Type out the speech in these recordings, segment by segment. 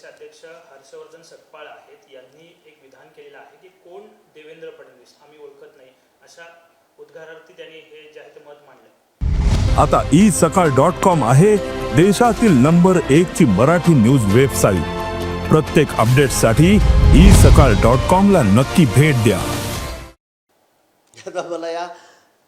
काँग्रेसचे अध्यक्ष हर्षवर्धन सकपाळ आहेत. यांनी एक विधान केलेलं आहे की कोण देवेंद्र फडणवीस? आम्ही ओळखत नाही. अशा उद्गारार्थी त्यांनी हे जे आहे ते मत मांडलं. आता ई सकाळ डॉट कॉम आहे देशातील नंबर एक ची मराठी न्यूज वेबसाईट प्रत्येक अपडेटसाठी ई सकाळ डॉट कॉम ला नक्की भेट द्या. आता मला या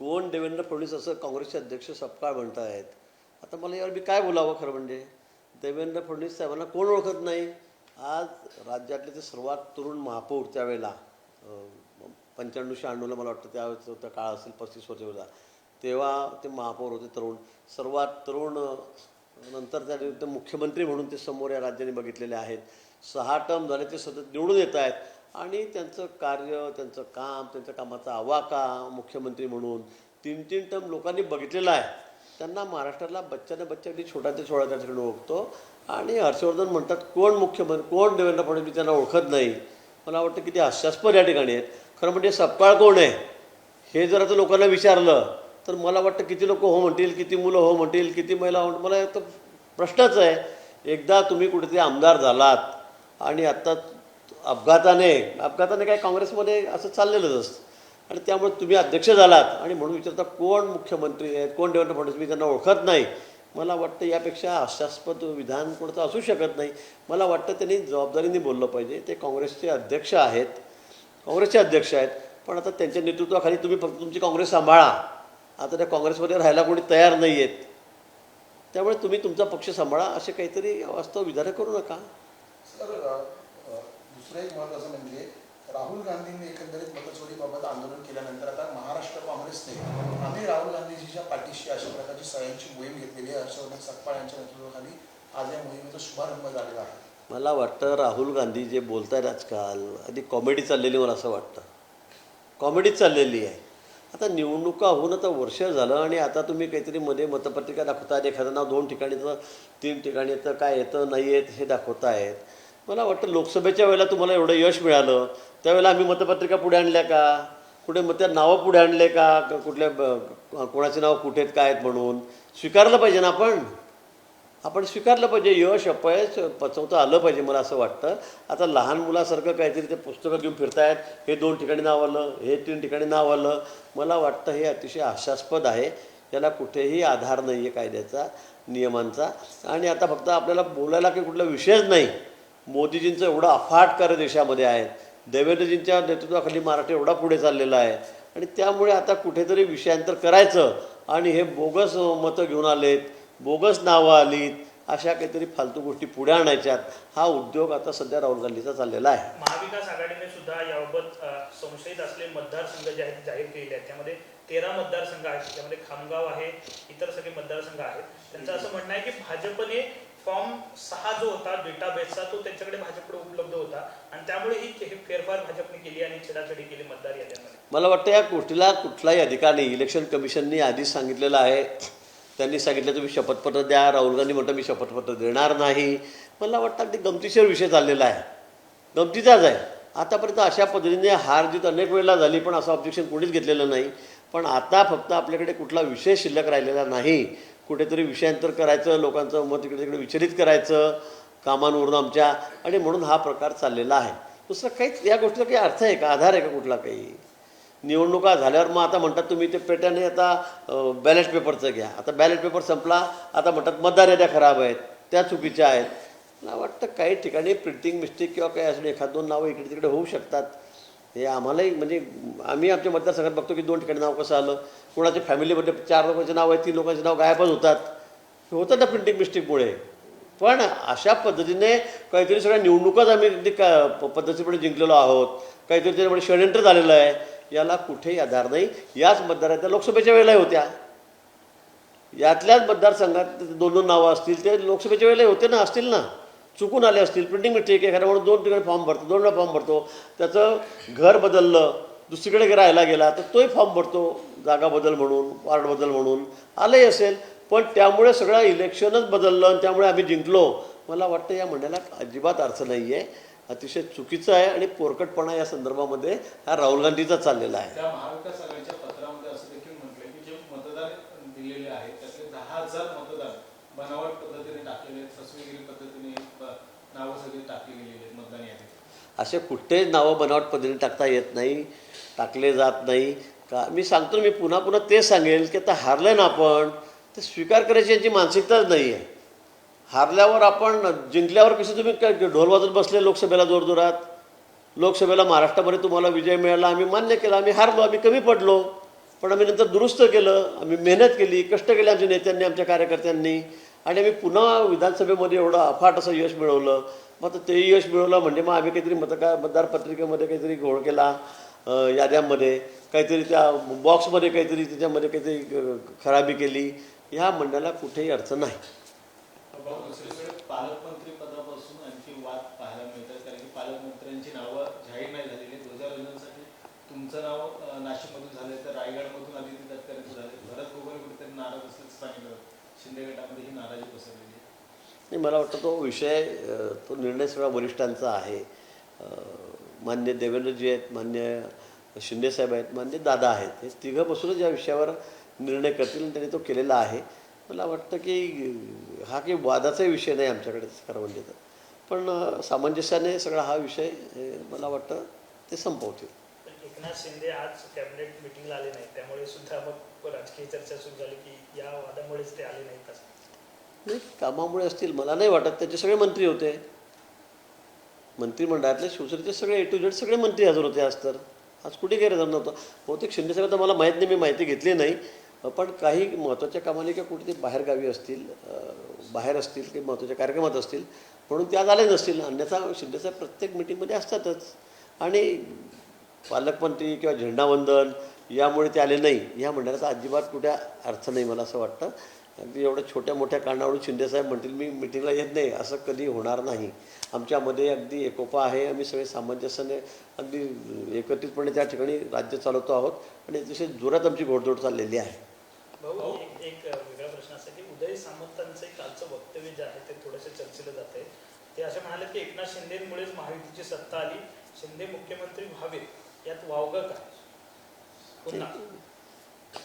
कोण देवेंद्र फडणवीस असं काँग्रेसचे अध्यक्ष सपकाळ म्हणत आहेत आता मला यावर मी काय बोलावं खरं म्हणजे? देवेंद्र फडणवीस साहेबांना कोण ओळखत नाही? आज राज्यातले ते सर्वात तरुण महापौर त्यावेळेला पंच्याण्णव शहाण्णवला मला वाटतं त्यावेळेस होता काळ असेल पस्तीस वर्षाचा तेव्हा ते महापौर होते तरुण. सर्वात तरुण नंतर त्या मुख्यमंत्री म्हणून ते समोर या राज्याने बघितलेले आहेत. सहा टर्म झाले ते सतत निवडून येत आहेत. आणि त्यांचं कार्य त्यांचं काम त्यांच्या कामाचा आवाका मुख्यमंत्री म्हणून तीन तीन टर्म लोकांनी बघितलेला आहे. त्यांना महाराष्ट्राला बच्चाने बच्चा अगदी छोटा ते छोटा त्या ठिकाणी ओळखतो. आणि हर्षवर्धन म्हणतात कोण मुख्यमंत्री कोण देवेंद्र फडणवीस त्यांना ओळखत नाही? मला वाटतं किती हास्यास्पद या ठिकाणी आहेत. खरं म्हणजे सपकाळ कोण आहे? हे जर आता लोकांना विचारलं तर मला वाटतं किती लोक हो म्हणतील किती मुलं हो म्हणतील किती महिला हो मला तर प्रश्नच आहे. एकदा तुम्ही कुठेतरी आमदार झालात आणि आत्ता अपघाताने अपघाताने काय काँग्रेसमध्ये असं चाललेलंच असतं. आणि त्यामुळे तुम्ही अध्यक्ष झालात. आणि म्हणून विचारता कोण मुख्यमंत्री आहेत? कोण देवेंद्र फडणवीस? मी त्यांना ओळखत नाही. मला वाटतं यापेक्षा हास्यास्पद विधान कोणतं असू शकत नाही. मला वाटतं त्यांनी जबाबदारीने बोललं पाहिजे. ते काँग्रेसचे अध्यक्ष आहेत. काँग्रेसचे अध्यक्ष आहेत. पण आता त्यांच्या नेतृत्वाखाली तुम्ही फक्त तुमची काँग्रेस सांभाळा. आता त्या काँग्रेसमध्ये राहायला कोणी तयार नाही आहेत त्यामुळे तुम्ही तुमचा पक्ष सांभाळा. असे काहीतरी वास्तव विधानं करू नका. सर दुसरं एक महत्त्वाचं म्हणजे राहुल गांधींनी एकंदरीत मतचोरीबाबत आंदोलन केल्यानंतर आता महाराष्ट्र काँग्रेसने आम्ही राहुल गांधीजीच्या पाठीशी अशा प्रकारची सगळ्यांची मोहीम घेतलेली आहे. हर्षवर्धन सकपाळ यांच्या नेतृत्वाखाली आज या मोहिमेचा शुभारंभ झालेला आहे. मला वाटतं राहुल गांधी जे बोलत आहेत आजकाल आधी कॉमेडी चाललेली मला असं वाटतं. कॉमेडी चाललेली आहे. आता निवडणुका होऊन आता वर्ष झालं आणि आता तुम्ही काहीतरी मध्ये मतपत्रिका दाखवतायत. एखादं नाव दोन ठिकाणी तर तीन ठिकाणी येतं काय येतं नाही येत हे दाखवतायत. मला वाटतं लोकसभेच्या वेळेला तुम्हाला एवढं यश मिळालं. त्यावेळेला आम्ही मतपत्रिका पुढे आणल्या का? कुठे मग त्या नावं पुढे आणले का? कुठल्या ब- कोणाचे नाव कुठे आहेत काय आहेत म्हणून. स्वीकारलं पाहिजे ना आपण. आपण स्वीकारलं पाहिजे. यश अपयश पचवता आलं पाहिजे मला असं वाटतं. आता लहान मुलासारखं काहीतरी ते पुस्तकं घेऊन फिरतायत. हे दोन ठिकाणी नाव आलं हे तीन ठिकाणी नाव आलं. मला वाटतं हे अतिशय आशास्पद आहे. याला कुठेही आधार नाही आहे कायद्याचा नियमांचा. आणि आता फक्त आपल्याला बोलायला काही कुठला विषयच नाही. मोदीजींचं एवढं अफाट कार्य देशामध्ये आहे. देवेंद्रजींच्या नेतृत्वाखाली मराठी एवढा पुढे चाललेला आहे. आणि त्यामुळे आता कुठेतरी विषयांतर करायचं. आणि हे बोगस मतं घेऊन आलेत बोगस नावं आलीत अशा काहीतरी फालतू गोष्टी पुढे आणायच्यात हा उद्योग आता सध्या राहुल गांधीचा चाललेला आहे. महाविकास आघाडीने सुद्धा याबाबत संशयित असले मतदारसंघ जे आहेत जाहीर केलेले आहेत. त्यामध्ये तेरा मतदारसंघ आहेत. त्यामध्ये खामगाव आहे इतर सगळे मतदारसंघ आहेत. त्यांचं असं म्हणणं आहे की भाजपने फॉर्म सहा जो होता डेटाबेसचा तो त्यांच्याकडे भाजपकडे उपलब्ध होता. आणि त्यामुळे ही फेरफार भाजपने केली आणि छेडाछेडी केली मतदार याद्यांमध्ये. मला वाटतं या गोष्टीला कुठलाही अधिकार नाही. इलेक्शन कमिशननी आधीच सांगितलेलं आहे. त्यांनी सांगितलं तुम्ही शपथपत्र द्या. राहुल गांधी म्हणतो मी शपथपत्र देणार नाही. मला वाटतं अगदी गमतीशीर विषय चाललेला आहे. गमतीचाच आहे. आतापर्यंत अशा पद्धतीने हार जीत अनेक वेळेला झाली पण असं ऑब्जेक्शन कोणीच घेतलेलं नाही. पण आता फक्त आपल्याकडे कुठला विषय शिल्लक राहिलेला नाही. कुठेतरी विषयांतर करायचं लोकांचं मत इकडे तिकडे विचलित करायचं कामांवरून आमच्या आणि म्हणून हा प्रकार चाललेला आहे. दुसरं काहीच या गोष्टीला काही अर्थ आहे का? आधार आहे का कुठला काही? निवडणुका झाल्यावर मग आता म्हणतात तुम्ही ते पेट्याने आता बॅलेट पेपरचं घ्या. आता बॅलेट पेपर संपला आता म्हणतात मतदार याद्या खराब आहेत त्या चुकीच्या आहेत. मला वाटतं काही ठिकाणी प्रिंटिंग मिस्टेक किंवा काही असून एखाद दोन नावं इकडे तिकडे होऊ शकतात. हे आम्हालाही म्हणजे आम्ही आमच्या मतदारसंघात बघतो की दोन ठिकाणी नाव कसं आलं कोणाच्या फॅमिलीमध्ये चार लोकांचे नाव आहे तीन लोकांचे नाव गायबच होतात. हे होतं ना प्रिंटिंग मिस्टेकमुळे पण अशा पद्धतीने काहीतरी सगळ्या निवडणुकाच आम्ही अगदी का प- जिंकलेलो आहोत. काहीतरी त्याच्यामुळे षडयंत्र झालेलं आहे. याला कुठेही आधार नाही. याच मतदारात त्या लोकसभेच्या वेळेलाही होत्या. यातल्याच मतदारसंघात दोन दोन नावं असतील ते लोकसभेच्या वेळेला होते ना असतील ना? चुकून आले असतील. प्रिंटिंग मिस्टेक एखाद्या म्हणून दोन ठिकाणी फॉर्म भरतो दोन वेळा फॉर्म भरतो. त्याचं घर बदललं दुसरीकडे राहायला गेला तर तोही फॉर्म भरतो. जागा बदल म्हणून वार्ड बदल म्हणून. आलंही असेल पण त्यामुळे सगळं इलेक्शनच बदललं आणि त्यामुळे आम्ही जिंकलो. मला वाटतं या म्हणण्याला अजिबात अर्थ नाही आहे अतिशय चुकीचं आहे आणि पोरकटपणा या संदर्भामध्ये हा राहुल गांधीचा चाललेला आहे. मतदार बनावट पद्धतीने टाकलेले फसवेगिरी पद्धतीने नावं सगळी टाकली गेलेली आहेत मतदान यादीत. असे कुठेच नावं बनावट पद्धतीने टाकता येत नाही टाकले जात नाही. का मी सांगतो मी पुन्हा पुन्हा तेच सांगेल की आता हारलं ना आपण ते स्वीकार करायची यांची मानसिकताच नाही आहे. हारल्यावर आपण जिंकल्यावर कसं तुम्ही काय ढोल वाजत बसले लोकसभेला जोरजोरात? लोकसभेला महाराष्ट्रामध्ये तुम्हाला विजय मिळाला आम्ही मान्य केला आम्ही हारलो आम्ही कमी पडलो. पण आम्ही नंतर दुरुस्त केलं आम्ही मेहनत केली कष्ट केले आमच्या नेत्यांनी आमच्या कार्यकर्त्यांनी. आणि आम्ही पुन्हा विधानसभेमध्ये एवढं अफाट असं यश मिळवलं. मग आता ते यश मिळवलं म्हणजे मग आम्ही काहीतरी मतदार मतदारपत्रिकेमध्ये काहीतरी घोळ केला याद्यांमध्ये. काहीतरी त्या बॉक्समध्ये काहीतरी त्याच्यामध्ये काहीतरी खराबी केली. ह्या म्हणण्याला कुठेही अर्थ नाही भाऊ दुसरीकडे पालकमंत्री पदापासून आणखी वाद पाहायला मिळतात कारण की पालकमंत्र्यांची नावं जाहीर नाही झालेली ध्वजारोहणासाठी तुमचं नाव अं, नाशिकमधून झालंय तर रायगडमधून आदित्य तटकरेंचं झालंय भरत गोगोई कुठेतरी नाराज असल्याचं सांगितलं शिंदे गटामध्ये ही नाराजी पसरलेली आहे. आणि मला वाटतं तो विषय तो निर्णय सगळा वरिष्ठांचा आहे. मान्य देवेंद्रजी आहेत मान्य शिंदेसाहेब आहेत मान्य दादा आहेत. हे तिघंपासूनच या विषयावर निर्णय करतील आणि त्यांनी तो केलेला आहे. मला वाटतं की हा काही वादाचाही विषय नाही आमच्याकडे खरं म्हणजे तर. पण सामंजस्याने सगळा हा विषय मला वाटतं ते संपवतील. एकनाथ शिंदे आज कॅबिनेट मिटिंगला आले नाहीत त्यामुळे सुद्धा मग राजकीय चर्चा सुरू झाली की या वादामुळेच ते आले नाहीत असं. नाही कामामुळे असतील. मला नाही वाटत. त्याचे सगळे मंत्री होते. मंत्रिमंडळातले शिवसेनेचे सगळे ए टू झेड सगळे मंत्री हजर होते आज तर. आज कुठे गैरहजर नव्हतं. बहुतेक शिंदेसाहेब तर मला माहीत नाही मी माहिती घेतली नाही. पण काही महत्त्वाच्या कामाने किंवा कुठे ते बाहेरगावी असतील बाहेर असतील काही महत्त्वाच्या कार्यक्रमात असतील. म्हणून ते आज आले नसतील. अन्यथा शिंदेसाहेब प्रत्येक मिटिंगमध्ये असतातच. आणि पालकमंत्री किंवा झेंडावंदन यामुळे ते आले नाही. या म्हणण्याचा अजिबात कुठे अर्थ नाही मला असं वाटतं. अगदी एवढ्या छोट्या मोठ्या कारणावरून शिंदेसाहेब म्हणतील मी मिटिंगला येत नाही. असं कधी होणार नाही. आमच्यामध्ये अगदी एकोपा आहे. आम्ही सगळे सामंजस्याने अगदी एकत्रितपणे त्या ठिकाणी राज्य चालवतो आहोत. आणि अतिशय जोरात आमची घोडदौड चाललेली आहे. भाऊ एक एक वेगळा प्रश्न असा की उदय सामंतांचं एक कालचं वक्तव्य जे आहे ते थोडंसं चर्चेलं जात आहे ते असे म्हणाले की एकनाथ शिंदेमुळेच महायुतीची सत्ता आली. शिंदे मुख्यमंत्री व्हावेत. यात वावगं काय? पुन्हा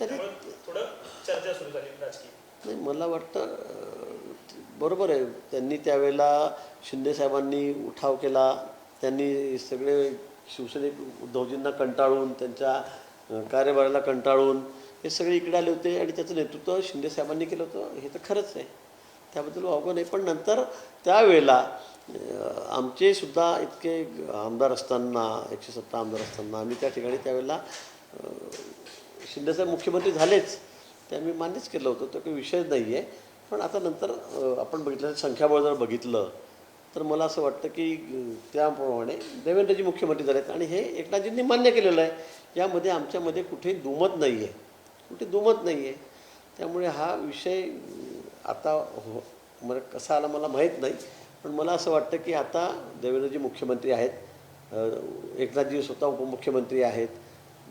तरी त्यामुळे थोडं चर्चा सुरू झाली राजकीय. नाही मला वाटतं बरोबर आहे. त्यांनी त्यावेळेला शिंदेसाहेबांनी उठाव केला. त्यांनी सगळे शिवसैनिक उद्धवजींना कंटाळून त्यांच्या कार्यभाराला कंटाळून हे सगळे इकडे आले होते आणि त्याचं नेतृत्व शिंदेसाहेबांनी केलं होतं. हे तर खरंच आहे. त्याबद्दल वावगं नाही. पण नंतर त्यावेळेला आमचे सुद्धा इतके आमदार असताना एकशे सत्ता आमदार असताना आम्ही त्या ठिकाणी त्यावेळेला शिंदेसाहेब मुख्यमंत्री झालेच ते आम्ही मान्यच केलं होतं तो काही विषयच नाही आहे पण आता नंतर आपण बघितलं संख्याबळ जर बघितलं तर मला असं वाटतं की त्याप्रमाणे देवेंद्रजी मुख्यमंत्री झालेत आणि हे एकनाथजींनी मान्य केलेलं आहे. यामध्ये आमच्यामध्ये कुठेही दुमत नाही आहे कुठे दुमत नाही आहे त्यामुळे हा विषय आता हो मला कसा आला मला माहीत नाही. पण मला असं वाटतं की आता देवेंद्रजी मुख्यमंत्री आहेत. एकनाथजी स्वतः उपमुख्यमंत्री आहेत.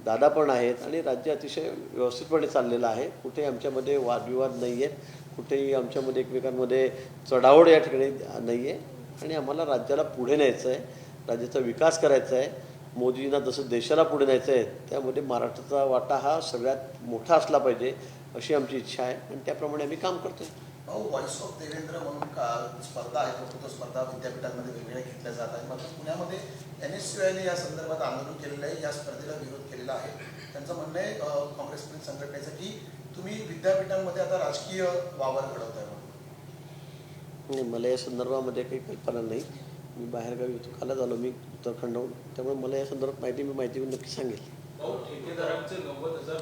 दादा पण आहेत आणि राज्य अतिशय व्यवस्थितपणे चाललेलं आहे. कुठेही आमच्यामध्ये वादविवाद नाही आहेत कुठेही आमच्यामध्ये एकमेकांमध्ये चढावड या ठिकाणी नाही आहे आणि आम्हाला राज्याला पुढे न्यायचं आहे राज्याचा विकास करायचा आहे मोदींना जसं देशाला पुढे न्यायचं आहे त्यामध्ये महाराष्ट्राचा वाटा हा सगळ्यात मोठा असला पाहिजे अशी आमची इच्छा आहे. आणि त्याप्रमाणे आम्ही काम करतो भाऊ व्हॉइस ऑफ देवेंद्र म्हणून का स्पर्धा आहे वक्तृत्व स्पर्धा विद्यापीठांमध्ये वेगवेगळ्या घेतल्या जात आहेत. मात्र पुण्यामध्ये एन एस या संदर्भात आंदोलन केलेलं आहे या स्पर्धेला विरोध केलेला आहे. त्यांचं म्हणणं आहे काँग्रेस प्रेस संघटनेचं की तुम्ही विद्यापीठांमध्ये आता राजकीय वावर घडवताय म्हणून. नाही मला या संदर्भामध्ये काही कल्पना नाही. मी बाहेरगावी होतो कालच आलो मी उत्तराखंडहून. त्यामुळे मला या संदर्भात माहिती मी माहिती नक्की सांगेल. भाऊ ठेकेदारांचे नव्वद हजार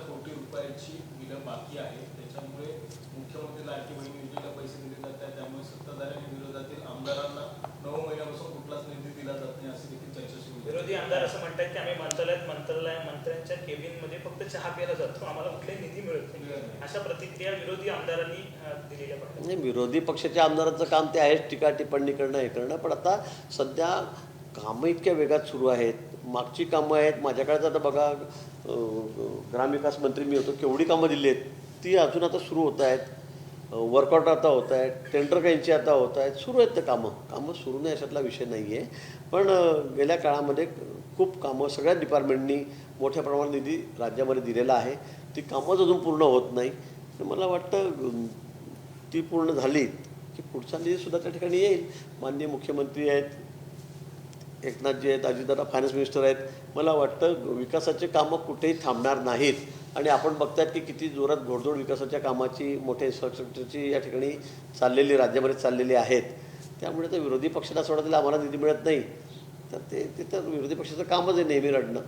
बाकी आहे. त्याच्यामुळे मुख्यमंत्री लाडकी बहीण योजनेला पैसे दिले जात आहेत त्यामुळे सत्ताधाऱ्यांनी विरोधातील आमदारांना नऊ महिन्यापासून कुठलाच निधी दिला जात नाही अशी देखील चर्चा सुरू. विरोधी आमदार असं म्हणतात की आम्ही मंत्रालयात मंत्रालय मंत्र्यांच्या केबिनमध्ये फक्त चहा प्यायला जातो आम्हाला कुठलाही निधी मिळत नाही. अशा प्रतिक्रिया विरोधी आमदारांनी दिलेल्या नाही विरोधी पक्षाच्या आमदारांचं काम ते आहेच टीका टिप्पणी करणं हे करणं. पण आता सध्या कामं इतक्या वेगात सुरू आहेत मागची कामं आहेत. माझ्या आता बघा ग्रामविकास मंत्री मी होतो. केवढी कामं दिली आहेत? ती अजून आता सुरू होत आहेत. वर्कआउट आता होत आहेत. टेंडर काहींची आता होत आहेत. सुरू आहेत ते कामं. कामं सुरू नाही अशातला विषय नाही आहे पण गेल्या काळामध्ये खूप कामं सगळ्या डिपार्टमेंटनी मोठ्या प्रमाणात निधी राज्यामध्ये दिलेला आहे. ती कामंच अजून पूर्ण होत नाही. तर मला वाटतं ती पूर्ण झाली की पुढचा निधीसुद्धा त्या ठिकाणी येईल. माननीय मुख्यमंत्री आहेत. एकनाथजी आहेत अजितदादा फायनान्स मिनिस्टर आहेत. मला वाटतं विकासाचे कामं कुठेही थांबणार नाहीत. आणि आपण बघतायत की किती जोरात घोडदोड विकासाच्या कामाची मोठ्या इन्फ्रास्ट्रक्चरची या ठिकाणी चाललेली राज्यामध्ये चाललेली आहेत. त्यामुळे तर विरोधी पक्षाला सोडा दिला आम्हाला निधी मिळत नाही. तर ते ते तर विरोधी पक्षाचं कामच आहे नेहमी रडणं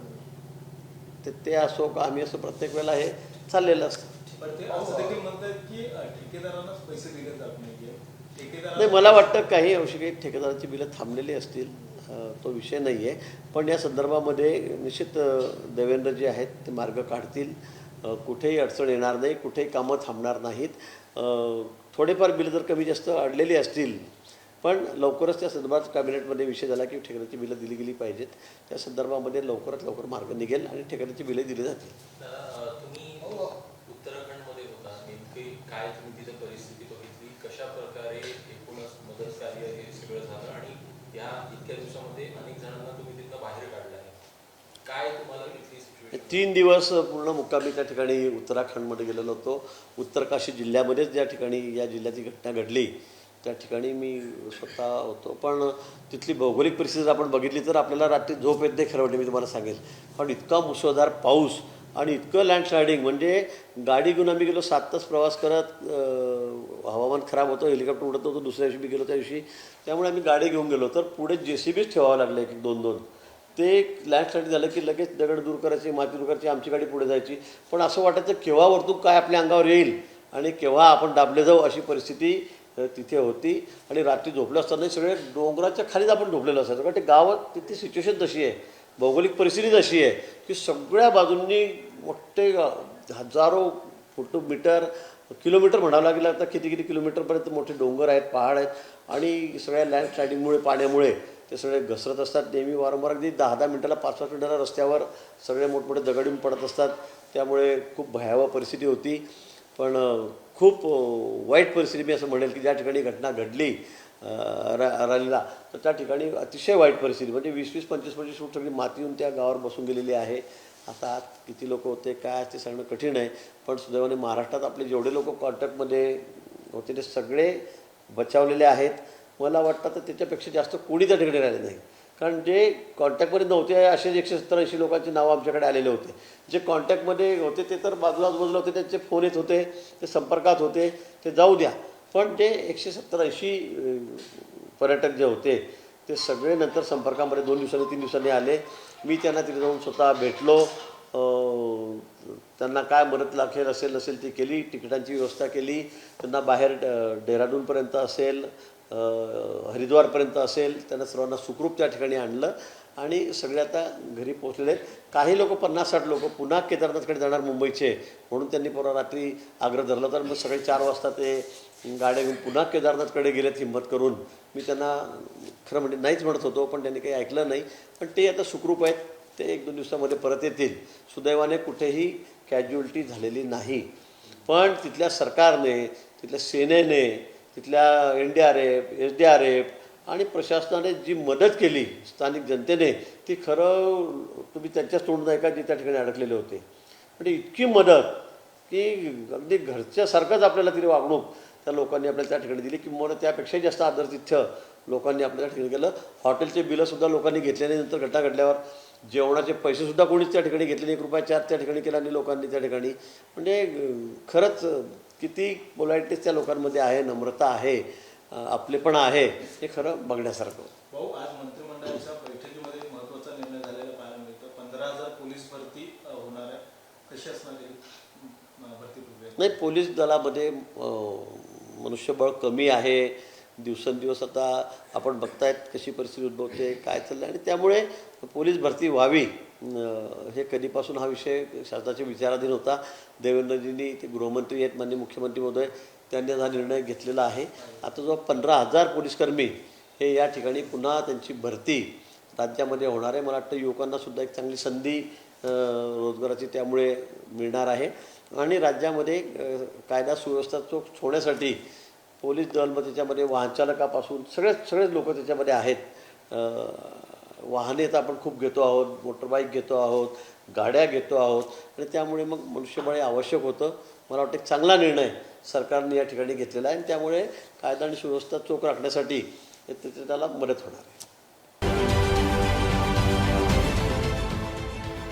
ते ते असो का आम्ही असो प्रत्येक वेळेला हे चाललेलं असतं. नाही मला वाटतं काही अंशी काही ठेकेदारांची बिलं थांबलेली असतील. तो विषय नाही आहे पण या संदर्भामध्ये निश्चित देवेंद्र जे आहेत ते मार्ग काढतील. कुठेही अडचण येणार नाही कुठेही कामं थांबणार नाहीत. थोडेफार बिलं जर कमी जास्त अडलेली असतील पण लवकरच त्या संदर्भात कॅबिनेटमध्ये विषय झाला की ठेकेदाराची बिलं दिली गेली पाहिजेत. त्या संदर्भामध्ये लवकरात लवकर मार्ग निघेल आणि ठेकेदाराची बिलं दिली जातील दादा, अ, तुम्ही उत्तराखंडमध्ये होता नेमकी काय तुम्ही तिथं परिस्थिती बघितली कशा प्रकारे एकूणच मदत कार्य हे सगळं झालं आणि या इतक्या दिवसामध्ये अनेक जणांना तुम्ही तिथनं बाहेर काढलं आहे काय तुम्हाला तिथली सिच्युएशन तीन दिवस पूर्ण मुक्कामी त्या ठिकाणी उत्तराखंडमध्ये गेलेलो होतो. उत्तरकाशी जिल्ह्यामध्येच ज्या ठिकाणी या जिल्ह्याची घटना घडली त्या ठिकाणी मी स्वतः होतो. पण तिथली भौगोलिक परिस्थिती जर आपण बघितली तर आपल्याला रात्री झोप येत नाही खरं मी तुम्हाला सांगेल. कारण इतका मुसळधार पाऊस आणि इतकं लँडस्लायडिंग म्हणजे गाडी घेऊन आम्ही गेलो सात तास प्रवास करत हवामान खराब होतं हेलिकॉप्टर उडत होतं दुसऱ्या दिवशी मी गेलो त्या दिवशी. त्यामुळे आम्ही गाडी घेऊन गेलो. तर पुढे जे सी बीच ठेवावं लागलं एक दोन दोन. ते लँडस्लाईड झालं की लगेच दगड दूर करायची माती दूर करायची आमची गाडी पुढे जायची. पण असं वाटायचं केव्हा वर्तूक काय आपल्या अंगावर येईल आणि केव्हा आपण दाबले जाऊ अशी परिस्थिती तिथे होती. आणि रात्री झोपलं असताना सगळे डोंगराच्या खालीच आपण झोपलेलं असायचं. कारण ते गावात तिथे सिच्युएशन तशी आहे. भौगोलिक परिस्थिती तशी आहे की सगळ्या बाजूंनी मोठे हजारो फुट मीटर किलोमीटर म्हणावं लागेल आता किती किती किलोमीटरपर्यंत मोठे डोंगर आहेत पहाड आहेत. आणि सगळ्या लँडस्लायडिंगमुळे पाण्यामुळे ते सगळे घसरत असतात. नेहमी वारंवार अगदी दहा दहा मिनटाला पाच पाच मिनटाला रस्त्यावर सगळे मोठमोठे दगडून पडत असतात. त्यामुळे खूप भयावह परिस्थिती होती. पण खूप वाईट परिस्थिती मी असं म्हणेल की ज्या ठिकाणी घटना घडली रा रॅलीला तर त्या ठिकाणी अतिशय वाईट परिस्थिती. म्हणजे वीस वीस पंचवीस पंचवीस फूट सगळी माती येऊन त्या गावावर बसून गेलेली आहे. आता आत किती लोक होते काय ते सांगणं कठीण आहे. पण सुदैवाने महाराष्ट्रात आपले जेवढे लोक कॉन्टॅक्टमध्ये होते ते सगळे बचावलेले आहेत. मला वाटतं तर त्याच्यापेक्षा जास्त कोणी त्या ठिकाणी राहिले नाही. कारण जे कॉन्टॅक्टमध्ये नव्हते असेच एकशे सत्तर ऐंशी लोकांची नावं आमच्याकडे आलेले होते. जे कॉन्टॅक्टमध्ये होते ते तर बाजूला आजूबाजूला होते त्यांचे फोन येत होते ते संपर्कात होते ते जाऊ द्या. पण जे एकशे सत्तर ऐंशी पर्यटक जे होते ते सगळे नंतर संपर्कामध्ये दोन दिवसांनी तीन दिवसांनी आले. मी त्यांना तिथे जाऊन स्वतः भेटलो. त्यांना काय मदत लागेल असेल नसेल ती केली तिकिटांची व्यवस्था केली त्यांना बाहेर डेहराडूनपर्यंत असेल हरिद्वारपर्यंत असेल त्यांना सर्वांना सुखरूप त्या ठिकाणी आणलं आणि सगळे आता घरी पोहोचलेले आहेत. काही लोक पन्नास साठ लोक पुन्हा केदारनाथकडे जाणार मुंबईचे म्हणून त्यांनी परवा रात्री आग्रह धरला तर मग सकाळी चार वाजता ते गाड्या घेऊन पुन्हा केदारनाथकडे गेलेत हिंमत करून. मी त्यांना खरं म्हणजे नाहीच म्हणत होतो पण त्यांनी काही ऐकलं नाही. पण ते आता सुखरूप आहेत. ते एक दोन दिवसामध्ये परत येतील. सुदैवाने कुठेही कॅज्युअलिटी झालेली नाही. पण तिथल्या सरकारने तिथल्या सेनेने तिथल्या N D R F S D R F आणि प्रशासनाने जी मदत केली स्थानिक जनतेने ती खरं तुम्ही त्यांच्याच तोंड नाही का जे त्या ठिकाणी अडकलेले होते. म्हणजे इतकी मदत की अगदी घरच्यासारखंच आपल्याला तिथे वागणूक त्या लोकांनी आपल्याला त्या ठिकाणी दिली. किंवा त्यापेक्षाही जास्त आदरतिथ्य लोकांनी आपल्या त्या ठिकाणी केलं हॉटेलचे बिलंसुद्धा लोकांनी घेतल्याने नंतर घटना घडल्यावर जेवणाचे पैसेसुद्धा कोणीच त्या ठिकाणी घेतले नाही. एक रुपया चार त्या ठिकाणी केला आणि लोकांनी त्या ठिकाणी. म्हणजे खरंच किती पोलाइटनेस त्या लोकांमध्ये आहे नम्रता आहे अं, आपलेपणा आहे हे खरं बघण्यासारखं. भाऊ आज मंत्रिमंडळाच्या बैठकीमध्ये एक महत्त्वाचा निर्णय झालेला पाहायला मिळतो. पंधरा हजार पोलीस भरती अ, होणार आहे कशी असणार ही? अ, भरती प्रक्रिया? नाही पोलीस दलामध्ये मनुष्यबळ कमी आहे. दिवसेंदिवस आता आपण बघतायत कशी परिस्थिती उद्भवते काय चाललं आणि त्यामुळे पोलीस भरती व्हावी हे कधीपासून हा विषय शासनाच्या विचाराधीन होता. देवेंद्रजींनी ते गृहमंत्री आहेत माननीय मुख्यमंत्री महोदय त्यांनी हा निर्णय घेतलेला आहे. आता जो पंधरा हजार पोलीसकर्मी हे या ठिकाणी पुन्हा त्यांची भरती राज्यामध्ये होणार आहे. मला वाटतं युवकांनासुद्धा एक चांगली संधी रोजगाराची त्यामुळे मिळणार आहे. आणि राज्यामध्ये कायदा सुव्यवस्था चोख होण्यासाठी पोलीस दल मग त्याच्यामध्ये वाहनचालकापासून सगळेच सगळेच लोक त्याच्यामध्ये आहेत. वाहने तर आपण खूप घेतो आहोत मोटरबाईक घेतो आहोत गाड्या घेतो आहोत. आणि त्यामुळे मग मनुष्यबळ हे आवश्यक होतं. मला वाटतं एक चांगला निर्णय सरकारने या ठिकाणी घेतलेला आहे. आणि त्यामुळे कायदा आणि सुव्यवस्था चोख राखण्यासाठी त्याला मदत होणार आहे.